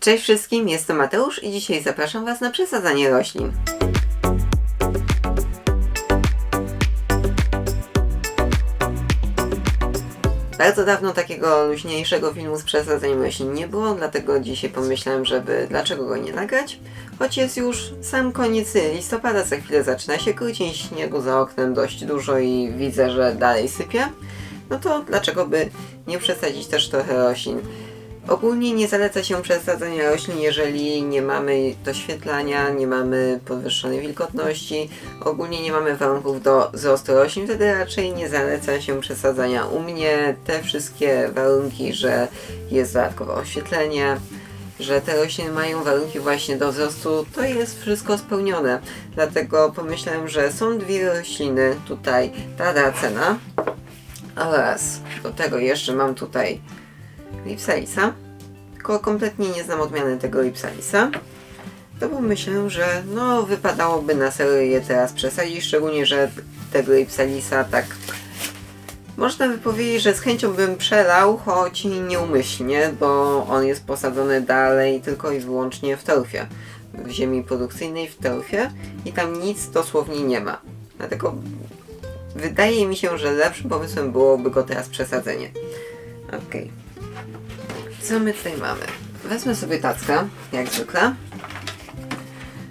Cześć wszystkim, jestem Mateusz i dzisiaj zapraszam Was na przesadzanie roślin. Bardzo dawno takiego luźniejszego filmu z przesadzaniem roślin nie było, dlatego dzisiaj pomyślałem, żeby dlaczego go nie nagrać. Choć jest już sam koniec listopada, za chwilę zaczyna się krócień, śniegu za oknem dość dużo i widzę, że dalej sypie. No to dlaczego by nie przesadzić też trochę roślin? Ogólnie nie zaleca się przesadzania roślin, jeżeli nie mamy doświetlania, nie mamy podwyższonej wilgotności, ogólnie nie mamy warunków do wzrostu roślin, wtedy raczej nie zaleca się przesadzania. U mnie te wszystkie warunki, że jest dodatkowe oświetlenie, że te rośliny mają warunki właśnie do wzrostu, to jest wszystko spełnione. Dlatego pomyślałem, że są dwie rośliny tutaj, ta racena oraz do tego jeszcze mam tutaj Lipsalisa, tylko kompletnie nie znam odmiany tego Lipsalisa, to pomyślę, że no wypadałoby na serio je teraz przesadzić, szczególnie, że tego Lipsalisa tak można by powiedzieć, że z chęcią bym przelał, choć nieumyślnie, bo on jest posadzony dalej tylko i wyłącznie w torfie, w ziemi produkcyjnej w torfie i tam nic dosłownie nie ma. Dlatego wydaje mi się, że lepszym pomysłem byłoby go teraz przesadzenie. Okej. Okay. Co my tutaj mamy? Wezmę sobie tackę, jak zwykle.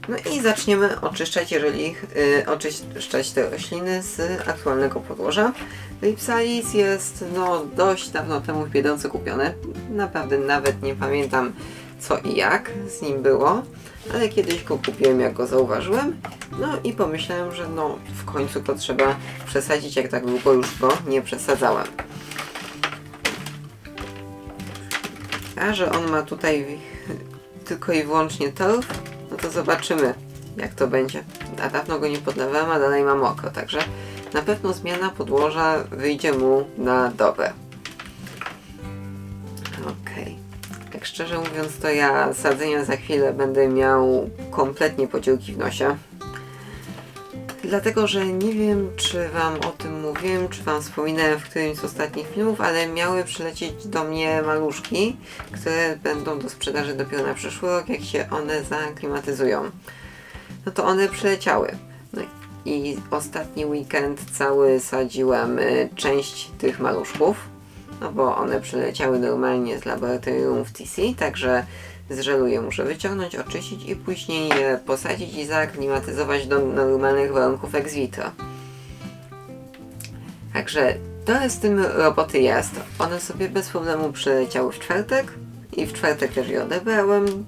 No i zaczniemy oczyszczać, jeżeli yy, oczyszczać te rośliny z aktualnego podłoża. Lipsalis jest no dość dawno temu w Biedronce kupiony. Naprawdę nawet nie pamiętam co i jak z nim było, ale kiedyś go kupiłem, jak go zauważyłem. No i pomyślałem, że no w końcu to trzeba przesadzić, jak tak długo już go nie przesadzałem. A że on ma tutaj tylko i wyłącznie torf, no to zobaczymy jak to będzie. A dawno go nie podlewałem, a dalej ma mokro, także na pewno zmiana podłoża wyjdzie mu na dobre. Okej. Okay. Tak szczerze mówiąc, to ja sadzenia za chwilę będę miał kompletnie podziałki w nosie. Dlatego, że nie wiem, czy Wam o tym mówiłem, czy Wam wspominałem w którymś z ostatnich filmów, ale miały przylecieć do mnie maluszki, które będą do sprzedaży dopiero na przyszły rok, jak się one zaaklimatyzują. No to one przyleciały. No i ostatni weekend cały sadziłem y, część tych maluszków, no bo one przyleciały normalnie z laboratorium w TC, także z muszę wyciągnąć, oczyścić i później je posadzić i zaaklimatyzować do normalnych warunków ex vitro. Także trochę z tym roboty jest. One sobie bez problemu przyleciały w czwartek i w czwartek też je odebrałem.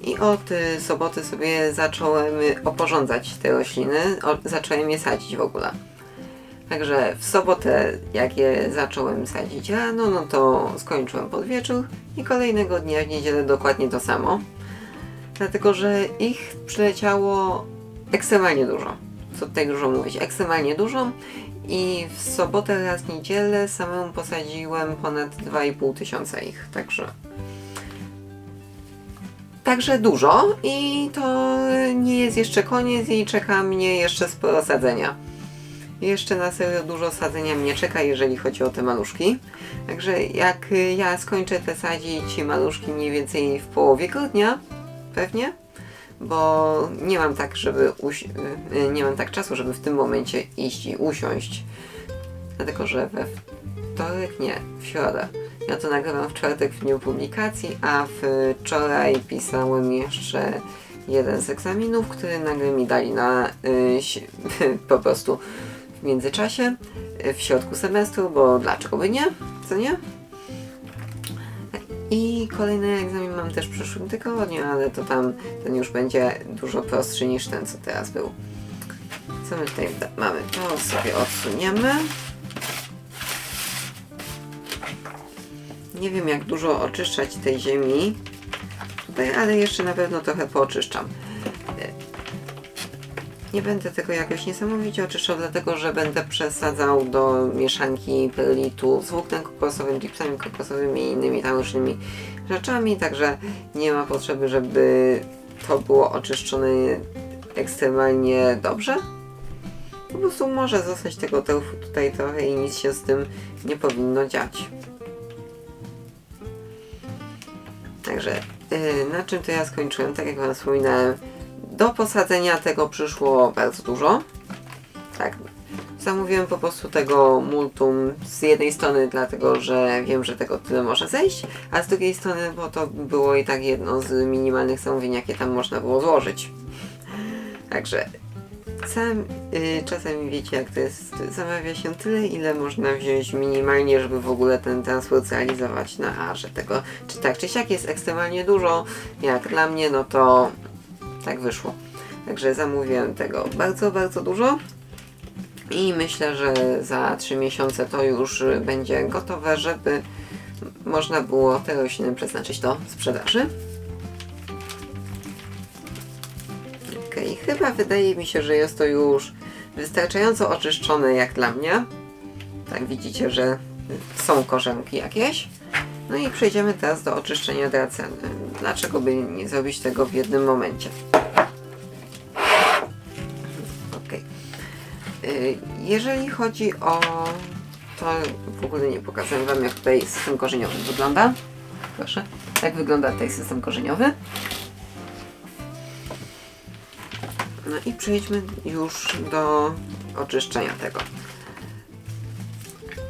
I od y, soboty sobie zacząłem oporządzać te rośliny, o, zacząłem je sadzić w ogóle. Także w sobotę, jak je zacząłem sadzić rano, no to skończyłem pod wieczór i kolejnego dnia w niedzielę dokładnie to samo. Dlatego, że ich przyleciało ekstremalnie dużo. Co tutaj dużo mówić? Ekstremalnie dużo i w sobotę raz niedzielę samemu posadziłem ponad 2,5 tysiąca ich, także... Także dużo i to nie jest jeszcze koniec i czeka mnie jeszcze sporo sadzenia. Jeszcze na serio dużo sadzenia mnie czeka, jeżeli chodzi o te maluszki. Także jak ja skończę te sadzić maluszki mniej więcej w połowie grudnia, pewnie, bo nie mam tak, żeby y, nie mam tak czasu, żeby w tym momencie iść i usiąść. Dlatego, że we wtorek, nie, w środę. Ja to nagrywam w czwartek w dniu publikacji, a wczoraj pisałem jeszcze jeden z egzaminów, który nagle mi dali na y, po prostu w międzyczasie, w środku semestru, bo dlaczego by nie? Co nie? I kolejny egzamin mam też w przyszłym tygodniu, ale to tam ten już będzie dużo prostszy niż ten, co teraz był. Co my tutaj mamy? To sobie odsuniemy. Nie wiem jak dużo oczyszczać tej ziemi tutaj, ale jeszcze na pewno trochę pooczyszczam. Nie będę tego jakoś niesamowicie oczyszczał, dlatego że będę przesadzał do mieszanki perlitu z włóknem kokosowym, chipsami kokosowymi i innymi tam rzeczami, także nie ma potrzeby, żeby to było oczyszczone ekstremalnie dobrze. Po prostu może zostać tego tofu tutaj trochę i nic się z tym nie powinno dziać. Także Yy, na czym to ja skończyłem? Tak jak Wam wspominałem, do posadzenia tego przyszło bardzo dużo. Tak. Zamówiłem po prostu tego multum z jednej strony dlatego, że wiem, że tego tyle może zejść, a z drugiej strony, bo to było i tak jedno z minimalnych zamówień, jakie tam można było złożyć. Także sam y, czasami wiecie jak to jest, zamawia się tyle, ile można wziąć minimalnie, żeby w ogóle ten transport zrealizować. No a że tego, czy tak, czy siak jest ekstremalnie dużo, jak dla mnie, no to tak wyszło. Także zamówiłem tego bardzo, bardzo dużo. I myślę, że za 3 miesiące to już będzie gotowe, żeby można było te rośliny przeznaczyć do sprzedaży. Okej, chyba wydaje mi się, że jest to już wystarczająco oczyszczone jak dla mnie. Tak widzicie, że są korzonki jakieś. No i przejdziemy teraz do oczyszczenia draceny. Dlaczego by nie zrobić tego w jednym momencie? Jeżeli chodzi o to, w ogóle nie pokazałem Wam, jak tutaj system korzeniowy wygląda. Proszę, jak wygląda tutaj system korzeniowy. No i przejdźmy już do oczyszczenia tego.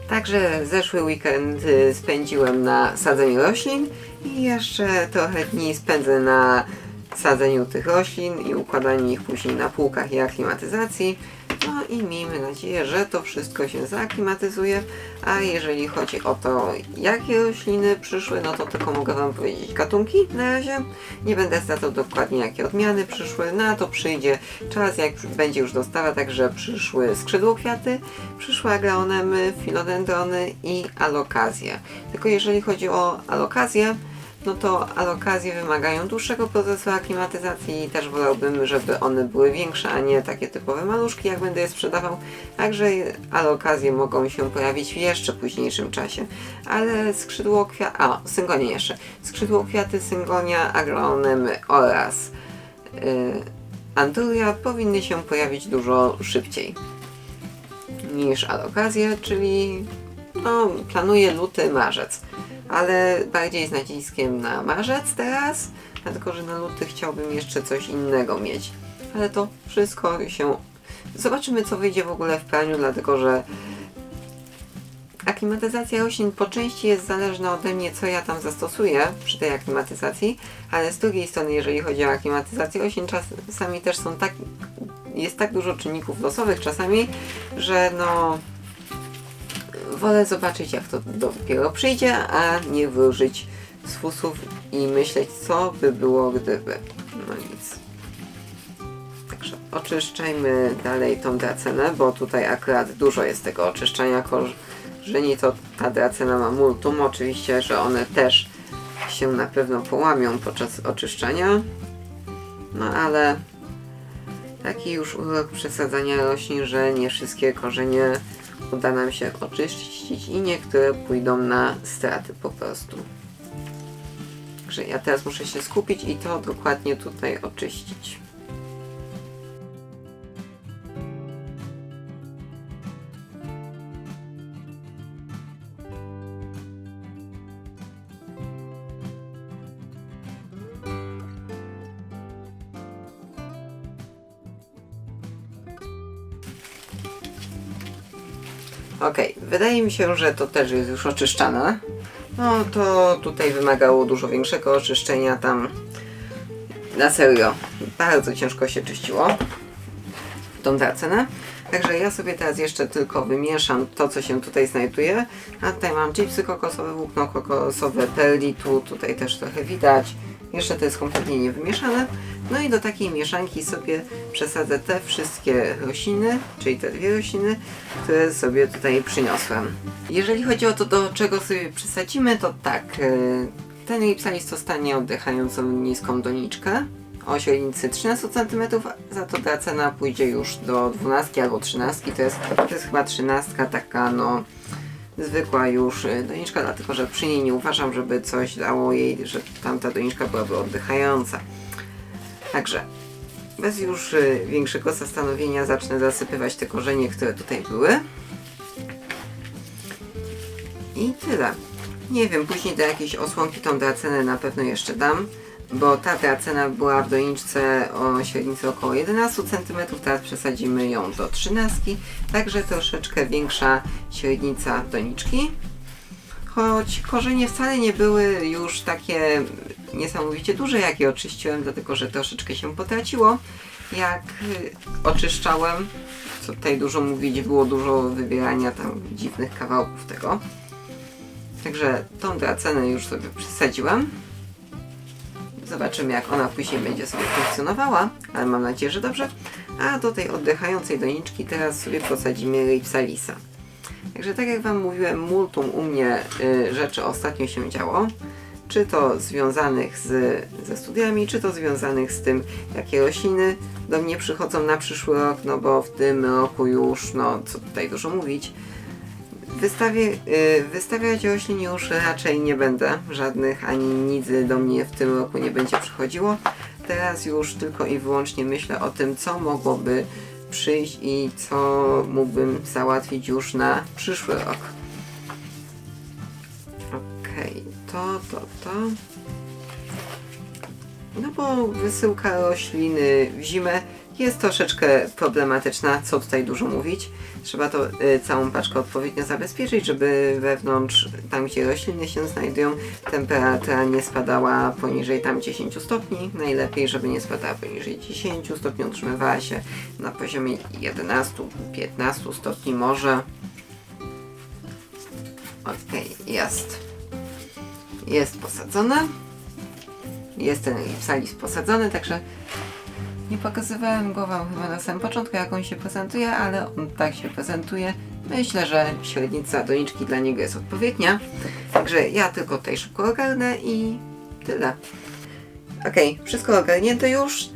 Także zeszły weekend y, spędziłem na sadzeniu roślin i jeszcze trochę dni spędzę na sadzeniu tych roślin i układaniu ich później na półkach i aklimatyzacji. No i miejmy nadzieję, że to wszystko się zaaklimatyzuje. A jeżeli chodzi o to, jakie rośliny przyszły, no to tylko mogę Wam powiedzieć gatunki na razie. Nie będę zdradzał dokładnie, jakie odmiany przyszły. Na to przyjdzie czas, jak będzie już dostawa, także przyszły skrzydłokwiaty, przyszły agraonemy, filodendrony i alokazje. Tylko jeżeli chodzi o alokazję, no to alokazje wymagają dłuższego procesu aklimatyzacji i też wolałbym, żeby one były większe, a nie takie typowe maluszki, jak będę je sprzedawał. Także alokazje mogą się pojawić w jeszcze późniejszym czasie. Ale skrzydło kwiat... A, syngonie jeszcze. Skrzydło kwiaty, syngonia, aglonemy oraz yy, anturia powinny się pojawić dużo szybciej niż alokazje, czyli no, planuję luty, marzec ale bardziej z naciskiem na marzec teraz, dlatego że na luty chciałbym jeszcze coś innego mieć. Ale to wszystko się... Zobaczymy co wyjdzie w ogóle w praniu, dlatego że aklimatyzacja roślin po części jest zależna ode mnie, co ja tam zastosuję przy tej aklimatyzacji, ale z drugiej strony, jeżeli chodzi o aklimatyzację roślin, czasami też są tak, jest tak dużo czynników losowych czasami, że no wolę zobaczyć jak to dopiero przyjdzie, a nie wróżyć z fusów i myśleć co by było gdyby. No nic. Także oczyszczajmy dalej tą dracenę, bo tutaj akurat dużo jest tego oczyszczania korzeni, to ta dracena ma multum. Oczywiście, że one też się na pewno połamią podczas oczyszczania. No ale taki już urok przesadzania roślin, że nie wszystkie korzenie uda nam się oczyścić i niektóre pójdą na straty po prostu. Także ja teraz muszę się skupić i to dokładnie tutaj oczyścić. Okej, wydaje mi się, że to też jest już oczyszczane. No to tutaj wymagało dużo większego oczyszczenia tam. Na serio, bardzo ciężko się czyściło tą dracenę. Także ja sobie teraz jeszcze tylko wymieszam to, co się tutaj znajduje. A tutaj mam chipsy kokosowe, włókno kokosowe, perlitu, tutaj też trochę widać. Jeszcze to jest kompletnie niewymieszane. No i do takiej mieszanki sobie przesadzę te wszystkie rośliny, czyli te dwie rośliny, które sobie tutaj przyniosłem. Jeżeli chodzi o to, do czego sobie przesadzimy, to tak. y, Ten Ripsalis dostanie oddychającą niską doniczkę o średnicy 13 cm, za to ta cena pójdzie już do 12 albo 13, to jest, to jest chyba 13 taka no zwykła już y, doniczka, dlatego że przy niej nie uważam, żeby coś dało jej, że tamta doniczka byłaby oddychająca. Także bez już y, większego zastanowienia zacznę zasypywać te korzenie, które tutaj były. I tyle. Nie wiem, później do jakiejś osłonki tą dracenę na pewno jeszcze dam, bo ta dracena była w doniczce o średnicy około 11 cm, teraz przesadzimy ją do 13, także troszeczkę większa średnica doniczki. Choć korzenie wcale nie były już takie niesamowicie duże, jak je oczyściłem, dlatego że troszeczkę się potraciło. Jak oczyszczałem, co tutaj dużo mówić, było dużo wybierania tam dziwnych kawałków tego. Także tą dracenę już sobie przesadziłem. Zobaczymy jak ona później będzie sobie funkcjonowała, ale mam nadzieję, że dobrze. A do tej oddychającej doniczki teraz sobie posadzimy Ripsalisa. Także tak jak Wam mówiłem, multum u mnie y, rzeczy ostatnio się działo. Czy to związanych z, ze studiami, czy to związanych z tym, jakie rośliny do mnie przychodzą na przyszły rok, no bo w tym roku już, no co tutaj dużo mówić, Y, wystawiać roślin już raczej nie będę. Żadnych ani nic do mnie w tym roku nie będzie przychodziło. Teraz już tylko i wyłącznie myślę o tym, co mogłoby przyjść i co mógłbym załatwić już na przyszły rok. Okej, to, to, to. No bo wysyłka rośliny w zimę jest troszeczkę problematyczna, co tutaj dużo mówić. Trzeba to y, całą paczkę odpowiednio zabezpieczyć, żeby wewnątrz, tam gdzie rośliny się znajdują, temperatura nie spadała poniżej tam 10 stopni. Najlepiej, żeby nie spadała poniżej 10 stopni, utrzymywała się na poziomie 11-15 stopni może. Okej, jest. Jest posadzone. Jest ten salis posadzony, także nie pokazywałem go Wam chyba na samym początku, jak on się prezentuje, ale on tak się prezentuje. Myślę, że średnica doniczki dla niego jest odpowiednia. Także ja tylko tutaj szybko ogarnę i tyle. Okej, wszystko ogarnięte już.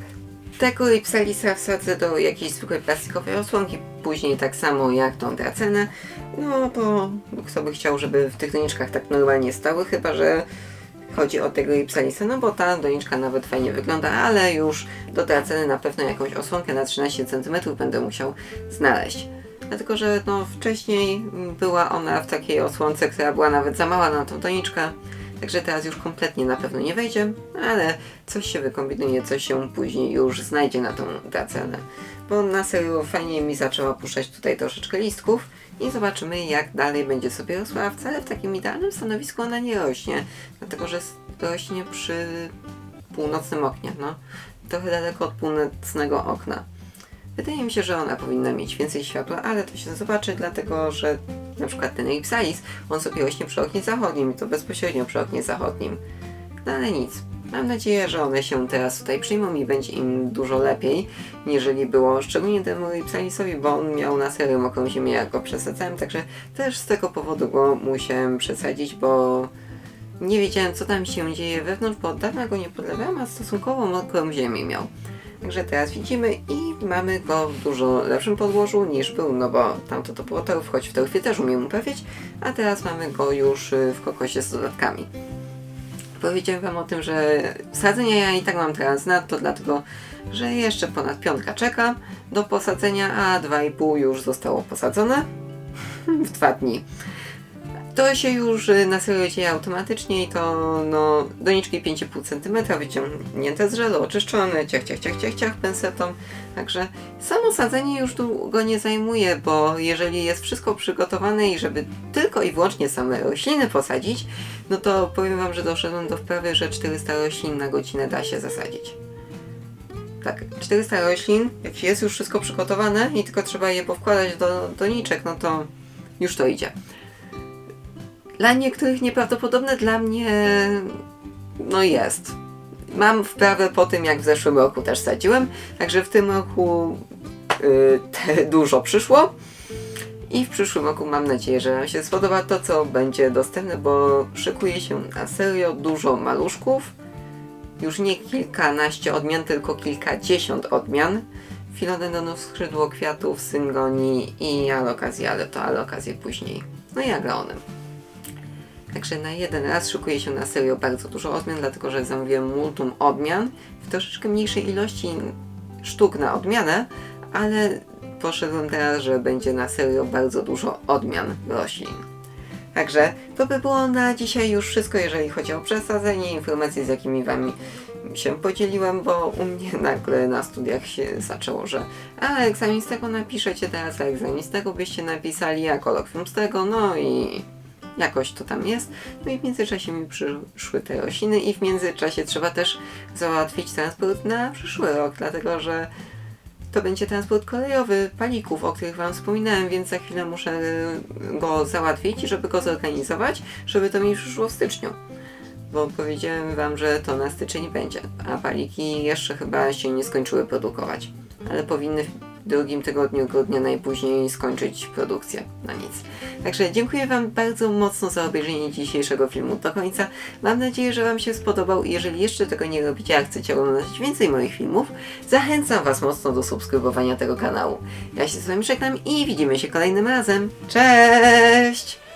Tego Ipsalisa wsadzę do jakiejś zwykłej plastikowej osłonki, później tak samo jak tą dracenę. No bo kto by chciał, żeby w tych doniczkach tak normalnie stały, chyba że chodzi o tego Ipsalisa, no bo ta doniczka nawet fajnie wygląda, ale już do tej ceny na pewno jakąś osłonkę na 13 cm będę musiał znaleźć. Dlatego, że no, wcześniej była ona w takiej osłonce, która była nawet za mała na tą doniczkę, także teraz już kompletnie na pewno nie wejdzie, ale coś się wykombinuje, coś się później już znajdzie na tą cenę. Bo na serio fajnie mi zaczęła puszczać tutaj troszeczkę listków, i zobaczymy jak dalej będzie sobie rosła, wcale w takim idealnym stanowisku ona nie rośnie, dlatego że rośnie przy północnym oknie, no. Trochę daleko od północnego okna. Wydaje mi się, że ona powinna mieć więcej światła, ale to się zobaczy, dlatego że na przykład ten Ipsalis, on sobie rośnie przy oknie zachodnim i to bezpośrednio przy oknie zachodnim. No ale nic. Mam nadzieję, że one się teraz tutaj przyjmą i będzie im dużo lepiej, niżeli było szczególnie temu Ipsalisowi, bo on miał na serio mokrą ziemię, jak go przesadzałem, także też z tego powodu go musiałem przesadzić, bo nie wiedziałem co tam się dzieje wewnątrz, bo od dawna go nie podlewałem, a stosunkowo mokrą ziemię miał. Także teraz widzimy i mamy go w dużo lepszym podłożu niż był, no bo tamto to było torf, choć w torfie też umiem uprawiać, a teraz mamy go już w kokosie z dodatkami. Powiedziałem Wam o tym, że sadzenia ja i tak mam teraz to dlatego, że jeszcze ponad piątka czeka do posadzenia, a 2,5 już zostało posadzone w dwa dni. To się już y, na serio dzieje automatycznie i to no, doniczki 5,5 cm wyciągnięte z żelu, oczyszczone, ciach, ciach, ciach, ciach, ciach pensetą. Także samo sadzenie już długo nie zajmuje, bo jeżeli jest wszystko przygotowane i żeby tylko i wyłącznie same rośliny posadzić, no to powiem Wam, że doszedłem do wprawy, że 400 roślin na godzinę da się zasadzić. Tak, 400 roślin, jak jest już wszystko przygotowane i tylko trzeba je powkładać do doniczek, no to już to idzie. Dla niektórych nieprawdopodobne, dla mnie no jest. Mam wprawę po tym, jak w zeszłym roku też sadziłem, także w tym roku yy, dużo przyszło. I w przyszłym roku mam nadzieję, że Wam się spodoba to, co będzie dostępne, bo szykuje się na serio dużo maluszków. Już nie kilkanaście odmian, tylko kilkadziesiąt odmian. Filodendonów, skrzydło kwiatów, syngonii i alokazji, ale to alokazję później. No i agraonem. Także na jeden raz szykuje się na serio bardzo dużo odmian, dlatego że zamówiłem multum odmian w troszeczkę mniejszej ilości sztuk na odmianę, ale poszedłem teraz, że będzie na serio bardzo dużo odmian roślin. Także to by było na dzisiaj już wszystko, jeżeli chodzi o przesadzenie, informacje z jakimi Wami się podzieliłem, bo u mnie nagle na studiach się zaczęło, że a egzamin z tego napiszecie teraz, a egzamin z tego byście napisali, a kolokwium z tego, no i jakoś to tam jest. No i w międzyczasie mi przyszły te rośliny i w międzyczasie trzeba też załatwić transport na przyszły rok, dlatego że to będzie transport kolejowy palików, o których Wam wspominałem, więc za chwilę muszę go załatwić, żeby go zorganizować, żeby to mi przyszło w styczniu. Bo powiedziałem Wam, że to na styczeń będzie, a paliki jeszcze chyba się nie skończyły produkować. Ale powinny w drugim tygodniu grudnia najpóźniej skończyć produkcję. No nic. Także dziękuję Wam bardzo mocno za obejrzenie dzisiejszego filmu do końca. Mam nadzieję, że Wam się spodobał i jeżeli jeszcze tego nie robicie, a chcecie oglądać więcej moich filmów, zachęcam Was mocno do subskrybowania tego kanału. Ja się z Wami żegnam i widzimy się kolejnym razem. Cześć!